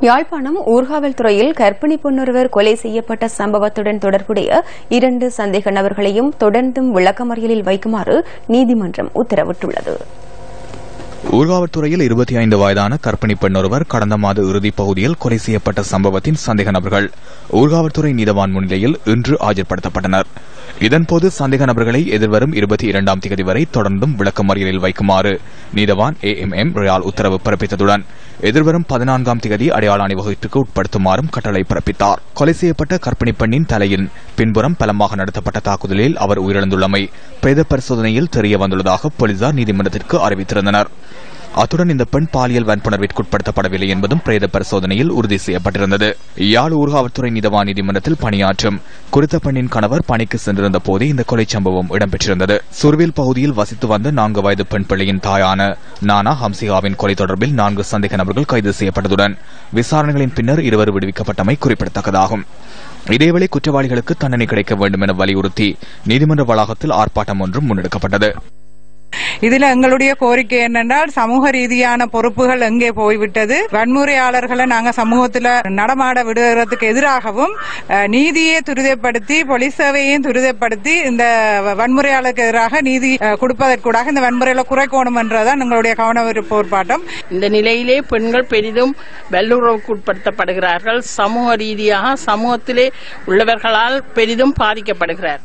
யாழ்ப்பாணம் ஊர்காவல் துறையில் கர்ப்பிணி பொன்னொருவர் கொலை செய்யப்பட்ட சம்பவத்துடன் தொடர்புடைய இரண்டு சந்தேக நபர்களையும் தொடர்ந்தும் விளக்கமறியலில் வைக்குமாறு நீதிமன்றம் உத்தரவிட்டுள்ளது. ஊர்காவல்துறையில் இருபத்தி ஐந்து வயதான கர்ப்பிணி பெண் ஒருவர் கடந்த மாத இறுதிப் பகுதியில் கொலை செய்யப்பட்ட சம்பவத்தின் சந்தேக நபர்கள் ஊர்காவல்துறை நீதவான் முன்னிலையில் இன்று ஆஜர்படுத்தப்பட்டனர். இதன்போது சந்தேக நபர்களை எதிர்வரும் இருபத்தி இரண்டாம் தேதி வரை தொடர்ந்தும் விளக்கமறியலில் வைக்குமாறு நீதவான் ஏ எம் எம் ரியால் உத்தரவு பிறப்பித்ததுடன் எதிர்வரும் பதினான்காம் தேதி அடையாள அணிவகுப்பிற்கு உட்படுத்துமாறும் கட்டளை பிறப்பித்தார். கொலை செய்யப்பட்ட கர்ப்பிணி பெண்ணின் தலையின் பின்புறம் பலமாக நடத்தப்பட்ட தாக்குதலில் அவர் உயிரிழந்துள்ளமை பிரேத பரிசோதனையில் தெரிய வந்துள்ளதாக போலீசார் நீதிமன்றத்திற்கு அறிவித்திருந்தனர். அத்துடன் இந்த பெண் பாலியல் வன்புணர்விற்குட்படுத்தப்படவில்லை என்பதும் பிரேத பரிசோதனையில் உறுதி செய்யப்பட்டிருந்தது. யாழ் ஊர்காவல்துறை நீதவான் நீதிமன்றத்தில் பணியாற்றும் குறித்த பெண்ணின் கணவர் பணிக்கு சென்றிருந்த போதே இந்த கொலை சம்பவம் இடம்பெற்றிருந்தது. சுர்வில் பகுதியில் வசித்து வந்த நான்கு வயது பெண் பிள்ளையின் தாயான நானா ஹம்சிகாவின் கொலை தொடர்பில் நான்கு சந்தேக நபர்கள் கைது செய்யப்பட்டதுடன் விசாரணைகளின் பின்னர் இருவர் விடுவிக்கப்பட்டமை குறிப்பிடத்தக்கதாகும். இதேவேளை குற்றவாளிகளுக்கு தண்டனை கிடைக்க வேண்டும் என வலியுறுத்தி நீதிமன்ற வளாகத்தில் ஆர்ப்பாட்டம் ஒன்றும் முன்னெடுக்கப்பட்டது. இதுல எங்களுடைய கோரிக்கை என்னென்றால் சமூக ரீதியான பொறுப்புகள் எங்கே போய்விட்டது? வன்முறையாளர்களை நாங்க சமூகத்துல நடமாட விடுறதுக்கு எதிராகவும் அஹ், நீதியை துரிதப்படுத்தி போலீஸ் சேவையையும் துரிதப்படுத்தி இந்த வன்முறையாளருக்கு எதிராக நீதி கொடுப்பதற்கூடாக இந்த வன்முறையில குறைக்கணும் என்றதான் எங்களுடைய கவன போர்ப்பாட்டம். இந்த நிலையிலே பெண்கள் பெரிதும் வல்லுறவுக்குட்படுத்தப்படுகிறார்கள். சமூக ரீதியாக சமூகத்திலே உள்ளவர்களால் பெரிதும் பாதிக்கப்படுகிறார்.